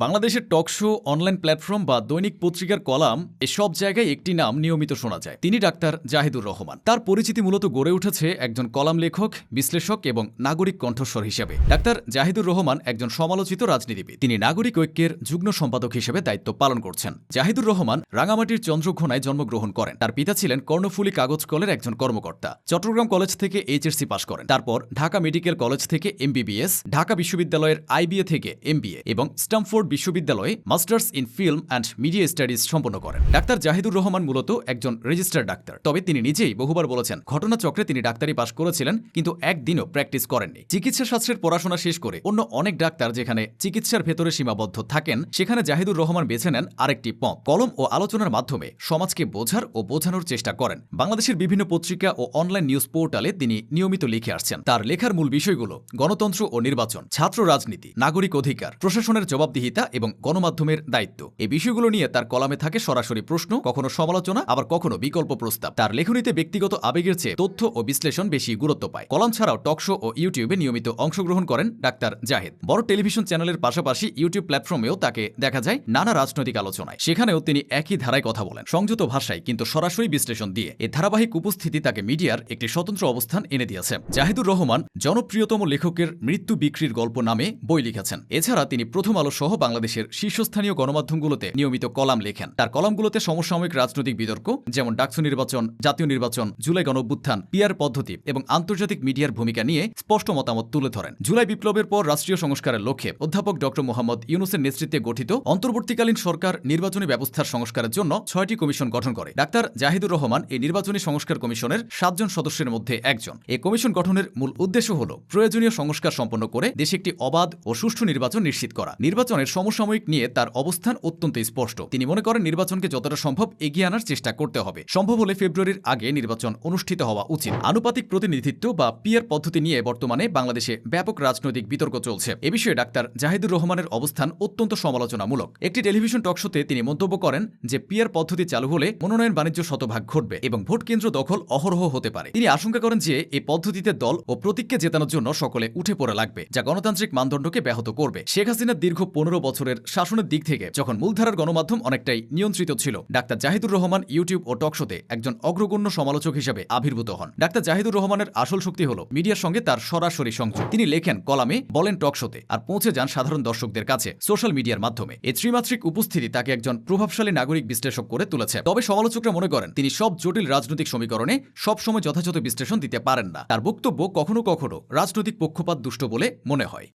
বাংলাদেশের talk show, online platform বা দৈনিক পত্রিকার কলাম, এসব জায়গায় একটি নাম নিয়মিত শোনা যায়। তিনি ডাক্তার জাহিদুর রহমান। তার পরিচিতি মূলত গড়ে উঠেছে একজন কলাম লেখক, বিশ্লেষক এবং নাগরিক কণ্ঠস্বর হিসেবে। ডাক্তার জাহিদুর রহমান একজন সমালোচিত রাজনীতিবিদ। তিনি নাগরিক ঐক্যের যুগ্ম সম্পাদক হিসেবে দায়িত্ব পালন করছেন। জাহিদুর রহমান রাঙামাটির চন্দ্রঘোনায় জন্মগ্রহণ করেন। তার পিতা ছিলেন কর্ণফুলী কাগজ কলের একজন কর্মকর্তা। চট্টগ্রাম কলেজ থেকে এইচএসসি পাশ করেন। তারপর ঢাকা মেডিকেল কলেজ থেকে এমবিবিএস, ঢাকা বিশ্ববিদ্যালয়ের আইবিএ থেকে এমবিএ এবং স্টামফোর্ড বিশ্ববিদ্যালয়ে masters in film and media studies সম্পন্ন করেন। ডাক্তার জাহিদুর রহমান মূলত একজন রেজিস্টার ডাক্তার। তবে তিনি নিজেই বহুবার বলেছেন, ঘটনাচক্রে তিনি ডাক্তারি পাশ করেছিলেন, কিন্তু একদিনও প্র্যাকটিস করেননি। চিকিৎসা শাস্ত্রের পড়াশোনা শেষ করে অন্য অনেক ডাক্তার যেখানে চিকিৎসার ভেতরে সীমাবদ্ধ থাকেন, সেখানে জাহিদুর রহমান বেছে নেন আরেকটি পথ কলম ও আলোচনার মাধ্যমে সমাজকে বোঝার ও বোঝানোর চেষ্টা করেন। বাংলাদেশের বিভিন্ন পত্রিকা ও অনলাইন নিউজ পোর্টালে তিনি নিয়মিত লিখে আসছেন। তার লেখার মূল বিষয়গুলো গণতন্ত্র ও নির্বাচন, ছাত্র রাজনীতি, নাগরিক অধিকার, প্রশাসনের জবাবদিহিতা এবং গণমাধ্যমের দায়িত্ব। এই বিষয়গুলো নিয়ে তার কলামে থাকে সরাসরি প্রশ্ন, কখনো সমালোচনা, আবার কখনো বিকল্প প্রস্তাব। তার লেখনীতে ব্যক্তিগত আবেগের চেয়ে তথ্য ও বিশ্লেষণ বেশি গুরুত্ব পায়। কলাম ছাড়াও টকশো ও ইউটিউবে নিয়মিত অংশগ্রহণ করেন ডাক্তার জাহেদ। বড় টেলিভিশন চ্যানেলের পাশাপাশি ইউটিউব প্ল্যাটফর্মেও তাকে দেখা যায় নানা রাজনৈতিক আলোচনায়। সেখানেও তিনি একই ধারায় কথা বলেন, সংযত ভাষায় কিন্তু সরাসরি বিশ্লেষণ দিয়ে। এ ধারাবাহিক উপস্থিতি তাকে মিডিয়ার একটি স্বতন্ত্র অবস্থান এনে দিয়েছে। জাহিদুর রহমান জনপ্রিয়তম লেখকের মৃত্যু বিক্রির গল্প নামে বই লিখেছেন। এছাড়া তিনি প্রথম আলো সহ বাংলাদেশের শীর্ষস্থানীয় গণমাধ্যমগুলোতে নিয়মিত কলাম লেখেন। তার কলামগুলোতে সমসাময়িক রাজনৈতিক বিতর্ক, যেমন ডাকসু নির্বাচন, জাতীয় নির্বাচন, জুলাই গণঅভ্যুত্থান পিয়ার পদ্ধতি এবং আন্তর্জাতিক মিডিয়ার ভূমিকা নিয়ে স্পষ্ট মতামত তুলে ধরেন। জুলাই বিপ্লবের পর রাষ্ট্রীয় সংস্কারের লক্ষ্যে অধ্যাপক ড. মোহাম্মদ ইউনুসের নেতৃত্বে গঠিত অন্তর্বর্তীকালীন সরকার নির্বাচনী ব্যবস্থার সংস্কারের জন্য ছয়টি কমিশন গঠন করে। ডাক্তার জাহিদুর রহমান এই নির্বাচনী সংস্কার কমিশনের সাতজন সদস্যের মধ্যে একজন। এই কমিশন গঠনের মূল উদ্দেশ্য হল প্রয়োজনীয় সংস্কার সম্পন্ন করে দেশে একটি অবাধ ও সুষ্ঠু নির্বাচন নিশ্চিত করা। নির্বাচনের সমসাময়িক নিয়ে তার অবস্থান অত্যন্ত স্পষ্ট। তিনি মনে করেন নির্বাচনকে যতটা সম্ভব এগিয়ে আনার চেষ্টা করতে হবে। সম্ভব হলে ফেব্রুয়ারির আগে নির্বাচন অনুষ্ঠিত হওয়া উচিত। আনুপাতিক প্রতিনিধিত্ব বা পিয়ার পদ্ধতি নিয়ে বর্তমানে বাংলাদেশে ব্যাপক রাজনৈতিক বিতর্ক চলছে। এ বিষয়ে ডাক্তার জাহিদুর রহমানের অবস্থান অত্যন্ত সমালোচনামূলক। একটি টেলিভিশন টকশোতে তিনি মন্তব্য করেন যে পিয়ার পদ্ধতি চালু হলে মনোনয়ন বাণিজ্য শতভাগ ঘটবে এবং ভোট কেন্দ্র দখল অহরহ হতে পারে। তিনি আশঙ্কা করেন যে এই পদ্ধতিতে দল ও প্রতীককে জেতানোর জন্য সকলে উঠে পড়ে লাগবে, যা গণতান্ত্রিক মানদণ্ডকে ব্যাহত করবে। শেখ হাসিনার দীর্ঘ পনেরো বছরের শাসনের দিক থেকে যখন মূলধারার গণমাধ্যম অনেকটাই নিয়ন্ত্রিত ছিল, ডাক্তার জাহিদুর রহমান ইউটিউব ও টকশোতে একজন অগ্রগণ্য সমালোচক হিসেবে আবির্ভূত হন। ডাক্তার জাহিদুর রহমানের আসল শক্তি হল মিডিয়ার সঙ্গে তার সরাসরি সংযোগ। তিনি লেখেন, কলামে বলেন টকশোতে আর পৌঁছে যান সাধারণ দর্শকদের কাছে সোশ্যাল মিডিয়ার মাধ্যমে। এই ত্রিমাত্রিক উপস্থিতি তাকে একজন প্রভাবশালী নাগরিক বিশ্লেষক করে তুলেছে। তবে সমালোচকরা মনে করেন, তিনি সব জটিল রাজনৈতিক সমীকরণে সবসময় যথাযথ বিশ্লেষণ দিতে পারেন না। তার বক্তব্য কখনো কখনো রাজনৈতিক পক্ষপাত দুষ্ট বলে মনে হয়।